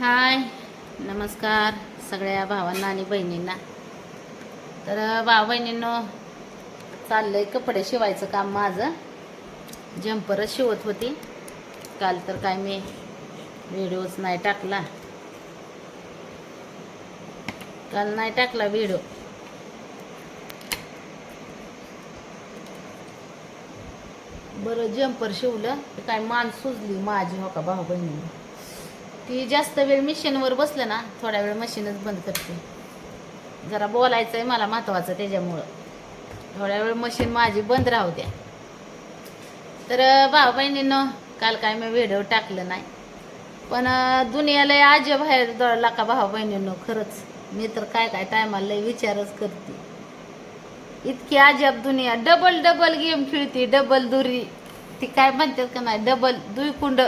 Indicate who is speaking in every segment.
Speaker 1: हाय. नमस्कार सगळ्या भावांना आणि बहिणींना. तर भाऊ बहिणींनो चाललंय कपडे शिवायचं काम माझं. जम्परच शिवत होती. काल तर काय मी व्हिडिओच नाही टाकला. काल नाही टाकला व्हिडिओ. बरं जम्पर शिवलं तर काय मान सुजली माझी हो का भाऊ बहिणींनी ती जास्त वेळ मिशीनवर बसलं ना थोडा वेळ मशीनच बंद करते. जरा बोलायचं आहे मला महत्वाचं त्याच्यामुळं. थोड्या वेळ मशीन माझी बंद राहू द्या. तर भाऊ बहिणीनं काल काय मी व्हिडिओ टाकलं नाही. पण दुनियाला आजी बाहेर दळला का भाऊ बहिणीनं खरंच. मी तर काय काय टायमाला लय विचारच करते. इतकी अजब दुनिया. डबल डबल गेम खेळते डबल दुरी. ती काय म्हणतात का नाही? डबल दुईकुंड.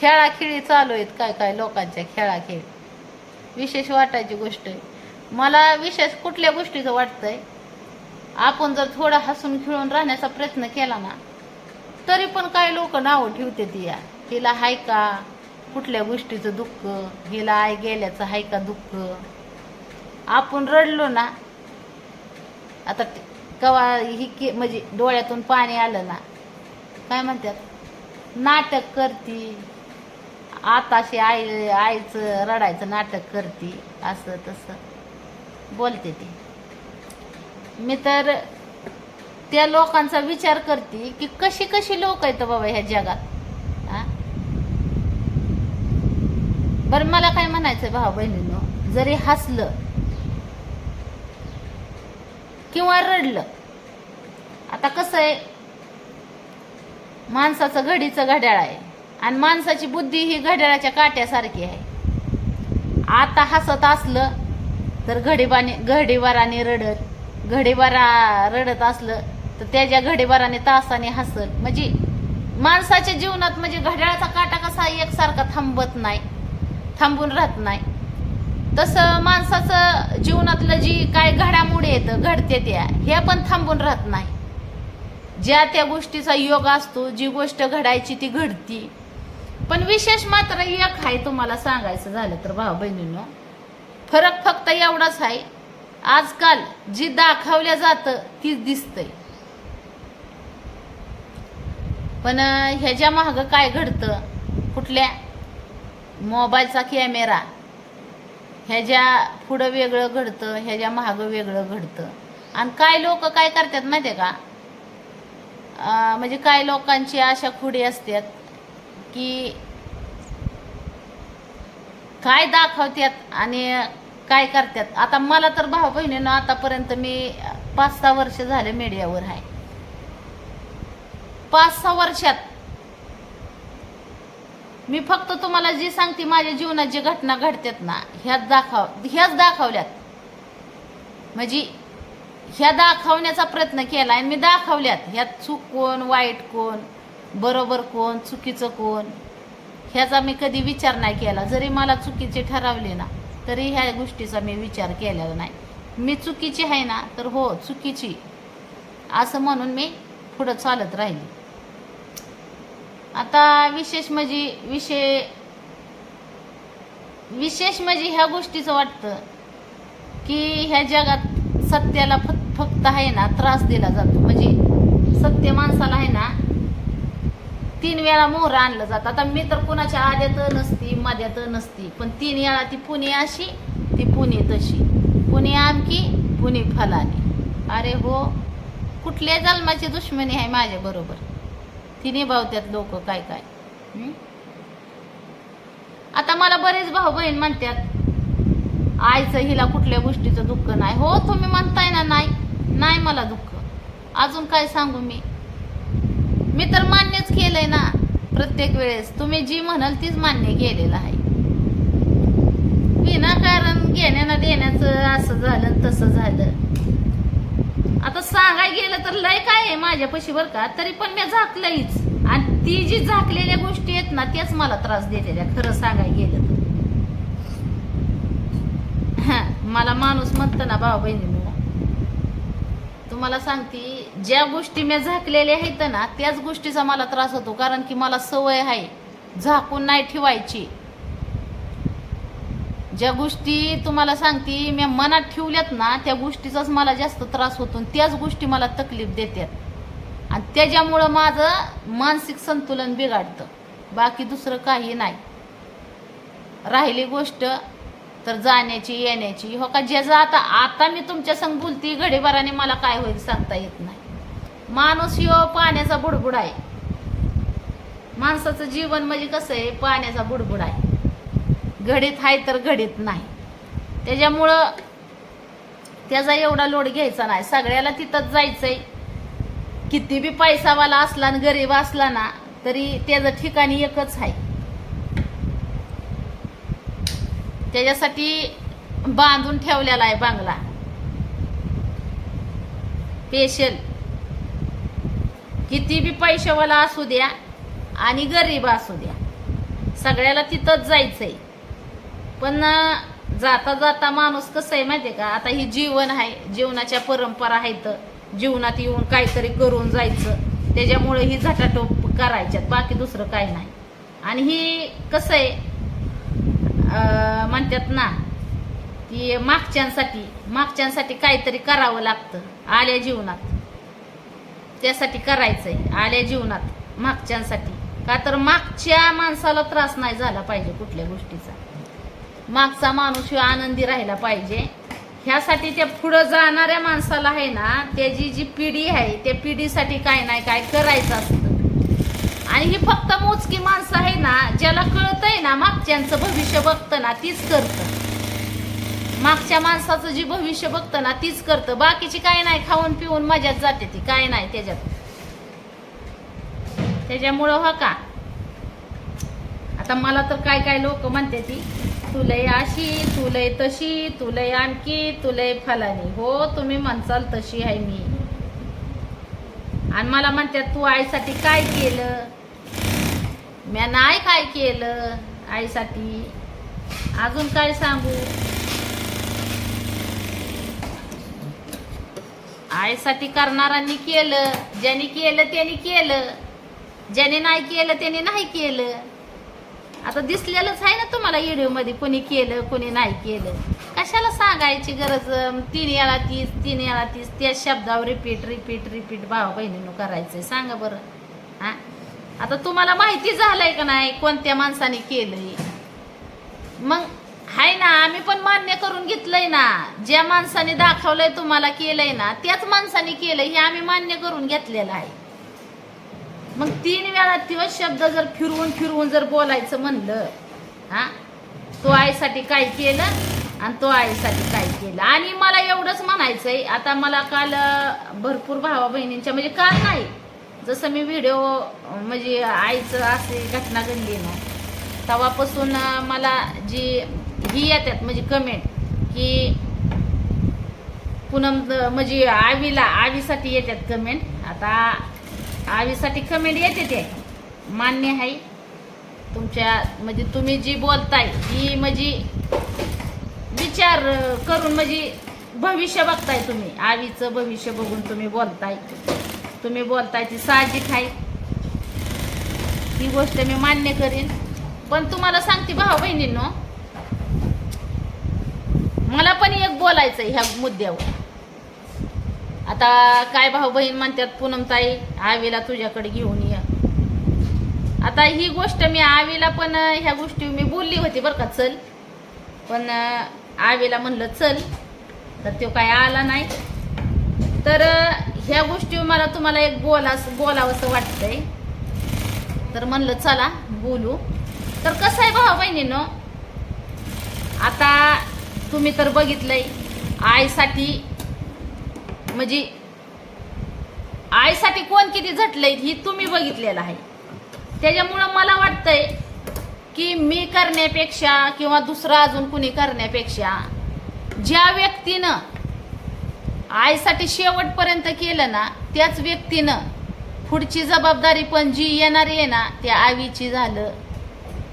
Speaker 1: खेळाखेळी चालू आहेत काय काय लोकांच्या खेळाखेळ. विशेष वाटायची गोष्ट आहे. मला विशेष कुठल्या गोष्टीचं वाटतंय? आपण जर थोडं हसून खेळून राहण्याचा प्रयत्न केला ना तरी पण काही लोक नावं ठेवते ती या. हिला हाय का? कुठल्या गोष्टीचं दुःख? हिला आई गेल्याचं हाय का दुःख? आपण रडलो ना आता कवा ही के म्हणजे डोळ्यातून पाणी आलं ना काय म्हणतात? नाटक करती आताशी आई आईचं रडायचं नाटक करती असं तसं. बोलते ती. मी तर त्या लोकांचा विचार करते की कशी कशी लोक आहेत हो बाबा ह्या जगात? बरं मला काय म्हणायचं भाऊ बहिणीनं? जरी हसलं किंवा रडलं आता कसं आहे? माणसाचं घडीचं घड्याळ आहे. आणि माणसाची बुद्धी ही घड्याळाच्या काट्यासारखी आहे. आता हसत असलं तर घडीबाने घडीवाराने रडत घडीवारा रडत असलं तर त्याच्या घडीवाराने तासाने हसल. म्हणजे माणसाच्या जीवनात म्हणजे घड्याळाचा काटा कसा एकसारखा थांबत नाही थांबून राहत नाही. तसं माणसाचं जीवनातलं जी काय घडामोडी येतं घडते त्या हे पण थांबून राहत नाही. ज्या त्या गोष्टीचा योग असतो जी गोष्ट घडायची ती घडती. पण विशेष मात्र एक आहे तुम्हाला सांगायचं झालं तर भाऊ बहिणीनो फरक फक्त एवढाच आहे आजकाल जी दाखवल्या जातं तीच दिसतंय. पण ह्याच्या मागं काय घडतं? कुठल्या मोबाईलचा कॅमेरा ह्याच्या पुढं वेगळं घडतं ह्याच्या मागं वेगळं घडतं. आणि काय लोक काय करतात माहिती आहे का म्हणजे काय लोकांची अशा खुडी असतात? की काय दाखवतात आणि काय करतात आता मला तर भाऊ बहिणीनं आतापर्यंत मी पाच सहा वर्ष झाले मीडियावर आहे. पाच सहा वर्षात मी फक्त तुम्हाला जी सांगते माझ्या जीवनात जी घटना घडतात ना ह्याच दाखव ह्याच दाखवल्यात. म्हणजे ह्या दाखवण्याचा प्रयत्न केला आणि मी दाखवल्यात. ह्यात चूक कोण वाईट कोण बरोबर कोण चुकीचं कोण? ह्याचा मी कधी विचार नाही केला. जरी मला चुकीचे ठरवले ना तरी ह्या गोष्टीचा मी विचार केलेला नाही. मी चुकीची आहे ना तर हो चुकीची. असं म्हणून मी पुढं चालत राहिली. आता विशेष म्हणजे विषय विशेष म्हणजे ह्या गोष्टीचं वाटतं की ह्या जगात सत्याला फक्त फक्त आहे ना त्रास दिला जातो. म्हणजे सत्य माणसाला आहे ना तीन वेळा मोहर आणलं जातं. आता मी तर कुणाच्या आद्यात नसती माद्यात नसती. पण तीन वेळा ती पुणे अशी ती पुणे तशी. पुणे आमकी पुणे फलानी. अरे हो कुठल्या जन्माची दुश्मनी आहे माझ्या बरोबर? ती निभावत्यात लोक काय काय? आता मला बरेच भाऊ बहीण म्हणतात आईचं हिला कुठल्या गोष्टीचं दुःख नाही. हो तुम्ही म्हणताय ना नाही. नाही मला दुःख. अजून काय सांगू मी? मी तर मान्यच केलंय ना प्रत्येक वेळेस. तुम्ही जी म्हणाल तीच मान्य केलेलं आहे. विनाकारण घेण्याना देण्याचं असं झालं तसं झालं. आता सांगाय गेलं तर लय काय आहे माझ्यापाशी बर का? तरी पण मी झाकलंयच. आणि ती जी झाकलेल्या गोष्टी आहेत ना त्याच मला त्रास देलेल्या खरं सांगाय गेलं तर. मला माणूस म्हणतं ना भाऊ बहिणी तुम्हाला सांगते ज्या गोष्टी मी झाकलेल्या आहेत ना त्याच गोष्टीचा मला त्रास होतो कारण की मला सवय आहे झाकून नाही ठेवायची. ज्या गोष्टी तुम्हाला सांगते मी मनात ठेवल्यात ना त्या गोष्टीचाच मला जास्त त्रास होतो आणि त्याच गोष्टी मला तकलीफ देतात. आणि त्याच्यामुळं माझं मानसिक संतुलन बिघाडतं. बाकी दुसरं काही नाही. राहिली गोष्ट तर जाण्याची येण्याची हो का? ज्याचं आता आता मी तुमच्या संग बोलती घडीभराने मला काय होईल सांगता येत नाही. माणूस यो पाण्याचा बुडबुड आहे. माणसाचं जीवन म्हणजे कसं आहे? पाण्याचा बुडबुड आहे. घडीत आहे तर घडीत नाही. त्याच्यामुळं त्याचा एवढा लोड घ्यायचा नाही. सगळ्याला तिथंच जायचंय. किती बी पैसावाला असला आणि गरीब असला ना तरी त्याचं ठिकाणी एकच आहे. त्याच्यासाठी बांधून ठेवलेला आहे बांगला. स्पेशल किती बी पैशावाला असू द्या आणि गरीब असू द्या सगळ्याला तिथंच जायचंय. पण जाता जाता माणूस कसं आहे माहिती का? आता ही जीवन आहे जीवनाच्या परंपरा आहेत जीवनात येऊन काहीतरी करून जायचं. त्याच्यामुळे ही झटाटोप करायच्यात बाकी दुसरं काही नाही. आणि ही कसं आहे म्हणतात ना की मागच्यांसाठी मागच्यांसाठी काहीतरी करावं लागतं आल्या जीवनात. त्यासाठी करायचंय आल्या जीवनात मागच्यांसाठी. का तर मागच्या माणसाला त्रास नाही झाला पाहिजे कुठल्या गोष्टीचा. मागचा माणूस आनंदी राहिला पाहिजे. ह्यासाठी त्या पुढं जाणाऱ्या माणसाला आहे ना त्याची जी पिढी आहे त्या पिढीसाठी काय नाही काय करायचं असतं. आणि ही फक्त मोजकी माणसं आहे ना ज्याला कळतंय ना मागच्यांचं भविष्य बघतं ना तीच करतं. मागच्या माणसाचं जी भविष्य बघतं ना तीच करतं. बाकीची काय नाही खाऊन पिऊन मजाच जाते ती काय नाही त्याच्यात. त्याच्यामुळं हो का? आता मला तर काय काय लोक म्हणते ती तुलय अशी तुलय तशी तुलय आणखी तुलय फलानी. हो तुम्ही म्हणसाल तशी आहे मी. आणि मला म्हणतात तू आईसाठी काय केलं? म्या नाही काय केलं आईसाठी. अजून काय सांगू? आईसाठी करणाऱ्यांनी केलं ज्यांनी केलं त्याने केलं. ज्याने नाही केलं त्याने नाही केलं. आता दिसलेलंच आहे ना तुम्हाला व्हिडिओमध्ये कोणी केलं कोणी नाही केलं. कशाला सांगायची गरज? अं, तीन याला तीस तीन याला तीस त्या शब्दावर रिपीट रिपीट रिपीट भावा बहिणीनं करायचंय. सांगा बरं. हा? आता तुम्हाला माहिती झालंय का नाही कोणत्या माणसाने केलंय? मग हाय ना आम्ही पण मान्य करून घेतलंय ना. ज्या माणसाने दाखवलंय तुम्हाला केलंय ना त्याच माणसाने केलंय हे आम्ही मान्य करून घेतलेलं आहे. मग तीन वेळा दिवस शब्द जर फिरवून फिरवून जर बोलायचं म्हणलं हा? तो आईसाठी काय केलं? आणि तो आईसाठी काय केलं? आणि मला एवढंच म्हणायचंय आता मला काल भरपूर भावा बहिणींच्या म्हणजे काल नाही जसं मी व्हिडिओ म्हणजे आईचं असे घटना घडली ना तेव्हापासून मला जी ही येतात म्हणजे कमेंट की पुनम द- म्हणजे आवीला आवीसाठी येतात कमेंट आता आवीसाठी कमेंट येते ते. मान्य आहे. तुमच्या म्हणजे तुम्ही जी बोलताय ही म्हणजे विचार करून म्हणजे भविष्य बघताय तुम्ही. आवीचं भविष्य बघून तुम्ही बोलताय. तुम्ही बोलताय ती साहजिक आहे. ही गोष्ट मी मान्य करीन. पण तुम्हाला सांगते भाऊ बहिणींनो मला पण एक बोलायचं ह्या मुद्द्यावर. आता काय भाऊ बहीण म्हणतात पूनमताई आवीला तुझ्याकडे घेऊन या. आता ही गोष्ट मी आवीला पण ह्या गोष्टी मी बोलली होती बरं का चल. पण आवेला म्हणलं चल. तर तो काय आला नाही. तर ह्या गोष्टी मला तुम्हाला एक बोला बोलावंसं वाटतंय. तर म्हणलं चला बोलू. तर कसं आहे भाऊ बहिणीनो? आता तुम्ही तर बघितलंय आईसाठी म्हणजे आईसाठी कोण किती झटलंय ही तुम्ही बघितलेलं आहे. त्याच्यामुळं मला वाटतंय की मी करण्यापेक्षा किंवा दुसरं अजून कुणी करण्यापेक्षा ज्या व्यक्तीनं आईसाठी शेवटपर्यंत केलं ना त्याच व्यक्तीनं पुढची जबाबदारी पण जी येणारी आहे ना त्या आईची झालं.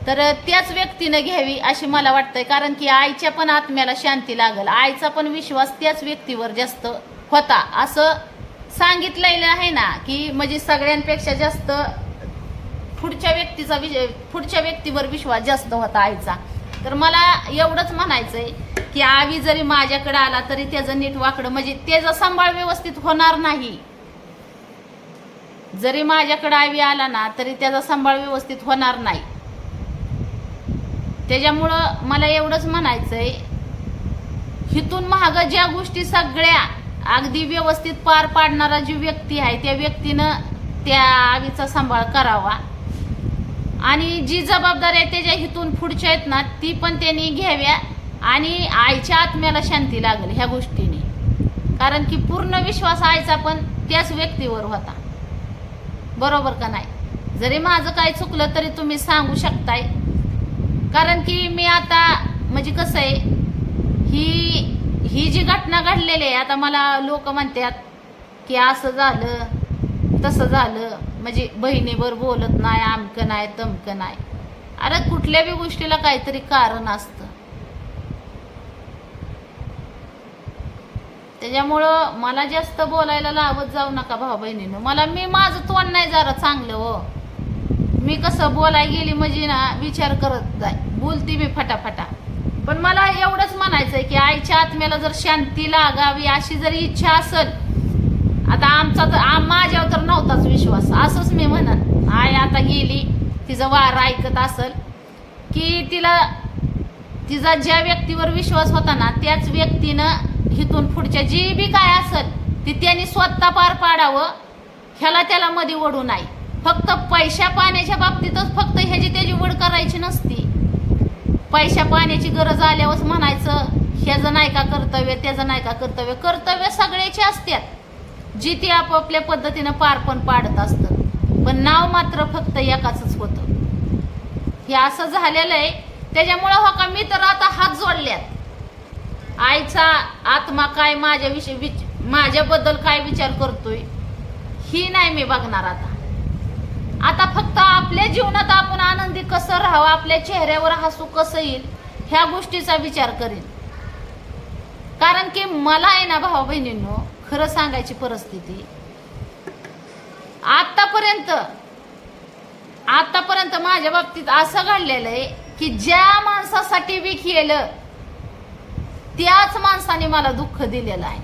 Speaker 1: तर त्याच व्यक्तीनं घ्यावी अशी मला वाटतंय कारण की आईच्या पण आत्म्याला शांती लागल. आईचा पण विश्वास त्याच व्यक्तीवर जास्त होता. असं सांगितलेलं आहे ना की म्हणजे सगळ्यांपेक्षा जास्त पुढच्या व्यक्तीचा विजय पुढच्या व्यक्तीवर विश्वास जास्त होता आईचा. तर मला एवढंच म्हणायचंय की आवी जरी माझ्याकडे आला तरी त्याचं नीट वाकडं म्हणजे त्याचा सांभाळ व्यवस्थित होणार नाही. जरी माझ्याकडे आवी आला ना तरी त्याचा सांभाळ व्यवस्थित होणार नाही. त्याच्यामुळं मला एवढंच म्हणायचंय हिथून महाग ज्या गोष्टी सगळ्या अगदी व्यवस्थित पार पाडणारा जी व्यक्ती आहे त्या व्यक्तीनं त्या आवीचा सांभाळ करावा. आणि जी जबाबदारी आहे त्याच्या हिथून पुढच्या आहेत ना ती पण त्यांनी घ्याव्या आणि आईच्या आत्म्याला शांती लागेल ह्या गोष्टीने. कारण की पूर्ण विश्वास आईचा पण त्याच व्यक्तीवर होता. बरोबर का नाही? जरी माझं काय चुकलं तरी तुम्ही सांगू शकताय. कारण की मी आता म्हणजे कसं आहे ही ही जी घटना घडलेली आहे आता मला लोक म्हणतात की असं झालं तसं झालं. म्हणजे बहिणीवर बोलत नाही आमकं नाही तमकं नाही. अरे कुठल्या बी गोष्टीला काहीतरी कारण असतं. त्याच्यामुळं मला जास्त बोलायला लावत जाऊ नका भाऊ बहिणीनं. मला मी माझं तोंड नाही जरा चांगलं हो. मी कसं बोलाय गेली म्हणजे ना विचार करत जाय. बोलती मी फटाफटा. पण मला एवढंच म्हणायचंय की आईच्या आत्म्याला जर शांती लागावी अशी जर इच्छा असेल आता आमचा तर आम- माझ्यावर तर नव्हताच विश्वास. असंच मी म्हणन. आई आता गेली. तिचं वार ऐकत असल की तिला तिचा ज्या व्यक्तीवर विश्वास होता ना त्याच व्यक्तीनं इथून पुढच्या जी बी काय असल ती त्यांनी स्वतः पार पाडावं. ह्याला त्याला मध्ये ओढू नाही. फक्त पैशा पाण्याच्या बाबतीतच फक्त ह्याची त्याची वड करायची नसती. पैशा पाण्याची गरज आल्यावरच म्हणायचं ह्याचं नाही का कर्तव्य त्याचं नाही का कर्तव्य? कर्तव्य सगळ्याचे असतात जी ती आपापल्या पद्धतीनं पार पण पाडत असतं पण नाव मात्र फक्त एकाच होतं. हे असं झालेलं आहे. त्याच्यामुळं हो का मी तर आता हात जोडल्यात. आईचा आत्मा काय माझ्याविषयी विच माझ्याबद्दल काय विचार करतोय ही नाही मी बघणार आता. आता फक्त आपल्या जीवनात आपण आनंदी कसं राहावं आपल्या चेहऱ्यावर हसू कसं येईल ह्या गोष्टीचा विचार करेन. कारण की मला आहे ना भाऊ बहिणींनो खरं सांगायची परिस्थिती. आतापर्यंत आतापर्यंत माझ्या बाबतीत असं घडलेलं आहे की ज्या माणसासाठी मी केलं त्याच माणसाने मला दुःख दिलेलं आहे.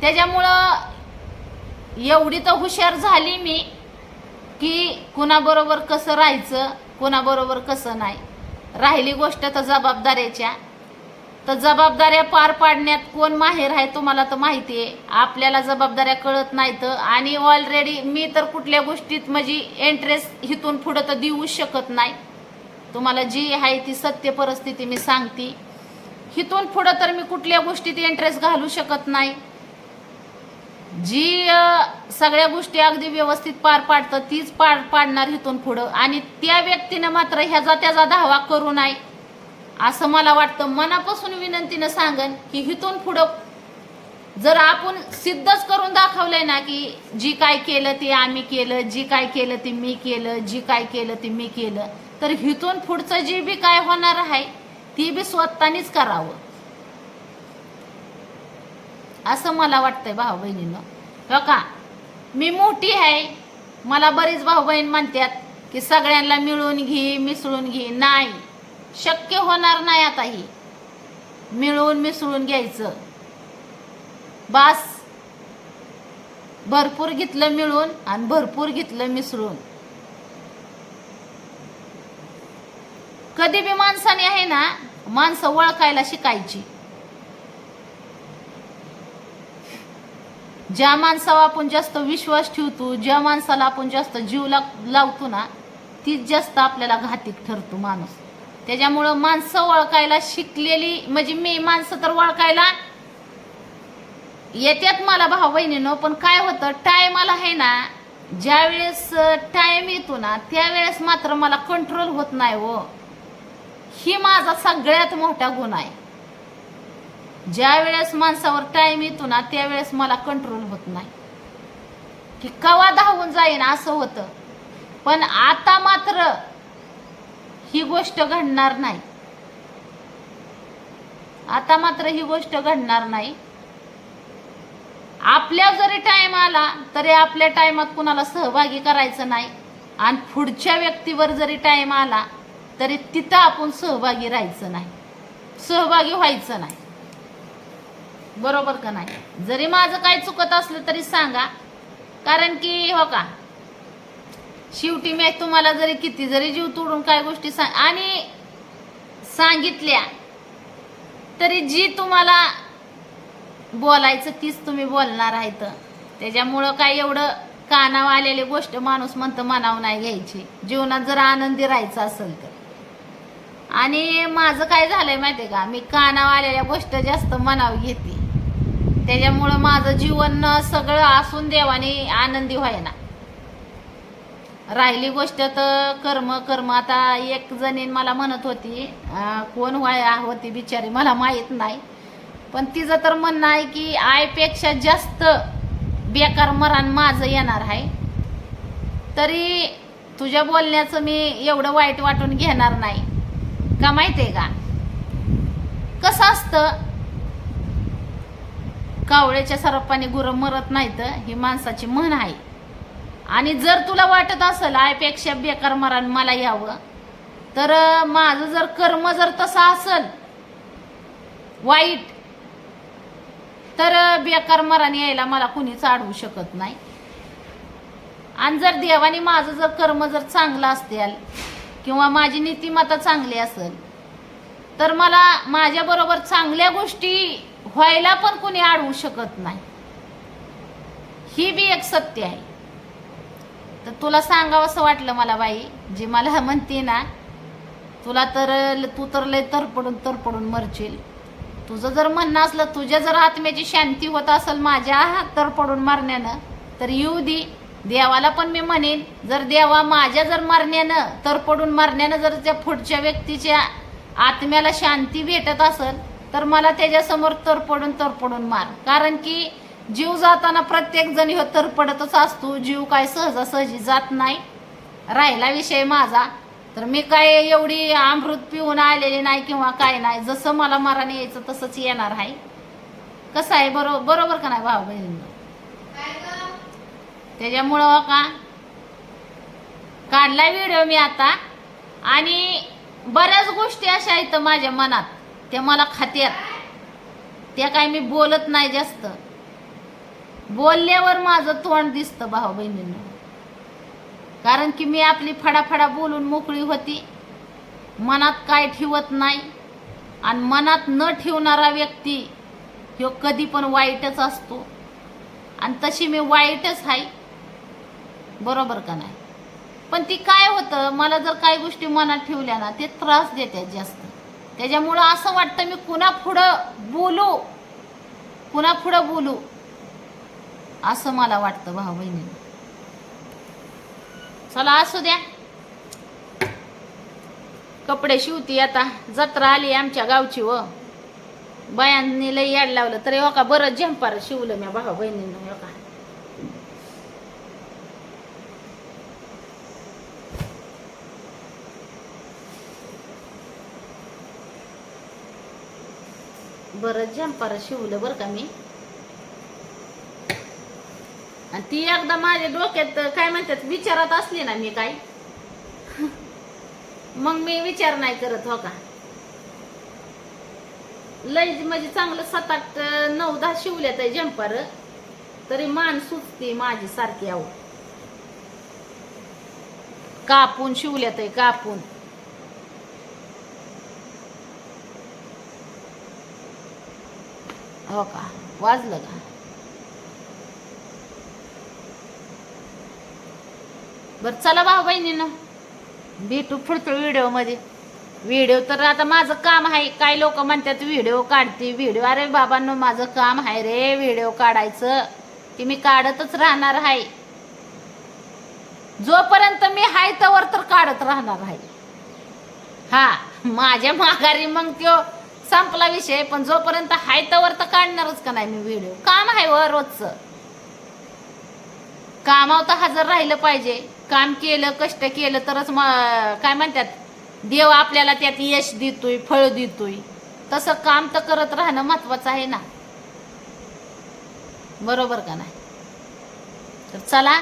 Speaker 1: त्याच्यामुळं एवढी तर हुशार झाली मी की कुणाबरोबर कसं राहायचं कुणाबरोबर कसं नाही. राहिली गोष्ट तर जबाबदाऱ्याच्या. तर जबाबदाऱ्या पार पाडण्यात कोण माहेर आहे तुम्हाला तर माहिती आहे. आपल्याला जबाबदाऱ्या कळत नाहीत आणि ऑलरेडी मी तर कुठल्या गोष्टीत म्हणजे इंटरेस्ट हिथून पुढं तर देऊच शकत नाही. तुम्हाला जी आहे ती सत्य परिस्थिती मी सांगते. हिथून पुढं तर मी कुठल्या गोष्टीत इंटरेस्ट घालू शकत नाही. जी सगळ्या गोष्टी अगदी व्यवस्थित पार पाडतं तीच पार पाडणार इथून पुढं. आणि त्या व्यक्तीनं मात्र ह्याचा त्याचा धावा करू नये. असं मला वाटतं मनापासून विनंतीनं सांगन की हिथून पुढं जर आपण सिद्धच करून दाखवलंय ना की जी काय केलं ते आम्ही केलं जी काय केलं ते मी केलं जी काय केलं ते मी केलं तर हिथून पुढचं जे बी काय होणार आहे ती बी स्वतःनीच करावं. असं मला वाटतंय भाऊ बहिणीनं. हो का? मी मोठी आहे. मला बरीच भाऊ बहीण म्हणतात की सगळ्यांना मिळून घे मिसळून घे. नाही. शक्य होणार नाही आता ही. मिळून मिसळून घ्यायचं. बास. भरपूर घेतलं मिळून आणि भरपूर घेतलं मिसळून. कधी बी माणसाने आहे ना माणसं ओळखायला शिकायची. ज्या माणसावर आपण जास्त विश्वास ठेवतो ज्या माणसाला आपण जास्त जीव लावतो ना तीच जास्त आपल्याला घातिक ठरतो माणूस. त्याच्यामुळं माणसं ओळखायला शिकलेली म्हणजे मी माणसं तर ओळखायला येत्यात मला भाऊ बहिणीनं पण काय होतं टायमाला आहे ना ज्या वेळेस टाइम येतो ना त्यावेळेस मात्र मला कंट्रोल होत नाही हो. ही माझा सगळ्यात मोठा गुण आहे. ज्या वेळेस माणसावर टाइम येतो ना त्यावेळेस मला कंट्रोल होत नाही. की कवा धावून जाईन असं होतं. पण आता मात्र ही गोष्ट घडणार नाही. आता मात्र ही गोष्ट घडणार नाही. आपल्या जरी टाइम आला तरी आपल्या टायमात कुणाला सहभागी करायचं नाही. आणि पुढच्या व्यक्तीवर जरी टाइम आला तरी तिथं आपण सहभागी राहायचं नाही. सहभागी व्हायचं नाही. बरोबर का नाही? जरी माझं काय चुकत असलं तरी सांगा. कारण की हो का? शेवटी मी तुम्हाला जरी किती जरी जीव तोडून काय गोष्टी सांग आणि सांगितल्या तरी जी तुम्हाला बोलायचं तीच तुम्ही बोलणार आहेत. त्याच्यामुळं काय एवढं कानाव आलेली गोष्ट माणूस म्हणतं मनावर नाही घ्यायची. जीवनात जर आनंदी राहायचं असेल तर. आणि माझं काय झालंय माहितीये का? मी कानाव आलेल्या गोष्ट जास्त मनावर घेते. त्याच्यामुळं माझं जीवन सगळं असून देवाने आनंदी व्हायना. राहिली गोष्ट तर कर्म कर्म. आता एक जणीन मला म्हणत होती कोण व्हाय होती बिचारी मला माहीत नाही. पण तिचं तर म्हणणं आहे की आईपेक्षा जास्त बेकार मरण माझं येणार आहे. तरी तुझ्या बोलण्याचं मी एवढं वाईट वाटून घेणार नाही. का माहितीये का? कसं असतं कावळ्याच्या सरपाने गुरं मरत नाहीत ही माणसाची म्हण आहे. आणि जर तुला वाटत असेल आयपेक्षा बेकार मरण मला यावं तर माझं जर कर्म जर तसं असल वाईट तर बेकार मरण यायला मला कुणीच अडवू शकत नाही. आणि जर देवाने माझं जर कर्म जर चांगलं असतील किंवा माझी नीतिमत्ता चांगली असेल तर मला माझ्याबरोबर चांगल्या गोष्टी व्हायला पण कोणी अडवू शकत नाही. ही बी एक सत्य आहे. तर तुला सांगावं असं वाटलं मला बाई जी मला म्हणते ना तुला तर तू तर लय तरपडून तरपडून मरशील. तुझं जर म्हणणं असलं तुझ्या जर आत्म्याची शांती होत असेल माझ्या तरपडून मारण्यानं तर येऊ दे. देवाला पण मी म्हणेन जर देवा माझ्या जर मारण्यानं तरपडून मारण्यानं जर त्या पुढच्या व्यक्तीच्या आत्म्याला शांती भेटत असेल तर मला त्याच्यासमोर तरपडून तरपडून मार. कारण की जीव जाताना प्रत्येक जण ह्यो तरपडतच असतो. जीव काय सहजासहजी जात नाही. राहिला विषय माझा. तर मी काय एवढी अमृत पिऊन आलेली नाही किंवा काय नाही. जसं मला मराने यायचं तसंच येणार आहे. कसं आहे? बरोबर बरोबर का नाही भाऊ बहिणींनो त्याच्यामुळं का? काढला व्हिडिओ मी आता. आणि बऱ्याच गोष्टी अशा आहेत माझ्या मनात. त्या मला खात्यात. त्या काय मी बोलत नाही जास्त. बोलल्यावर माझं तोंड दिसतं भाऊ बहिणींना. कारण की मी आपली फडाफडा बोलून मोकळी होती. मनात काय ठेवत नाही. आणि मनात न ठेवणारा व्यक्ती ह्यो कधी पण वाईटच असतो. आणि तशी मी वाईटच आहे. बरोबर का नाही? पण ती काय होतं? मला जर काही गोष्टी मनात ठेवल्या ना ते त्रास देतात जास्त. त्याच्यामुळं असं वाटतं मी कुणा पुढं बोलू? कुणा पुढं बोलू? असं मला वाटतं भाऊ बहिणी. चला असू द्या. कपडे शिवती आता. जत्रा आली आमच्या गावची व. बायांनी लई याड लावलं. तरी हो का बरं झंपार शिवलं म्या भाऊ बहिणीनं हो का? बरं झंपार शिवलं बरं का मी? आणि ती एकदा माझ्या डोक्यात काय म्हणतात विचारात असली ना मी काय मग मी विचार नाही करत हो का? लय म्हणजे चांगलं सात आठ नऊ दहा शिवल्यात आहे जंपर तरी मान सुचते माझी सारखी आहो. कापून शिवल्यात आहे कापून. हो का? वाजलं का? बर चला भाऊ बहिणीनं. भेटू पुढच्या व्हिडिओमध्ये. व्हिडिओ तर आता माझं काम आहे काय लोक म्हणतात व्हिडिओ काढते व्हिडिओ. अरे बाबांनो माझं काम आहे रे व्हिडिओ काढायचं. ते मी काढतच राहणार आहे. जोपर्यंत मी हाय तवर तर काढत राहणार आहे. हा माझ्या माघारी मग त्यो संपला विषय पण जोपर्यंत हाय तवर तर काढणारच का नाही मी व्हिडिओ? काम आहे व रोजचं. कामावर तर हजर राहिलं पाहिजे. काम केलं कष्ट केलं तरच म- काय म्हणतात देव आपल्याला त्यात यश देतोय फळ देतोय. तसं काम तर करत राहणं महत्वाचं आहे ना. बरोबर का नाही? तर चला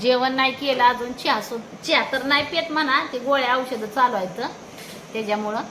Speaker 1: जेवण नाही केलं अजून चहा सु चहा तर नाही पेत म्हणा ते गोळ्या औषधं चालू आहेत त्याच्यामुळं.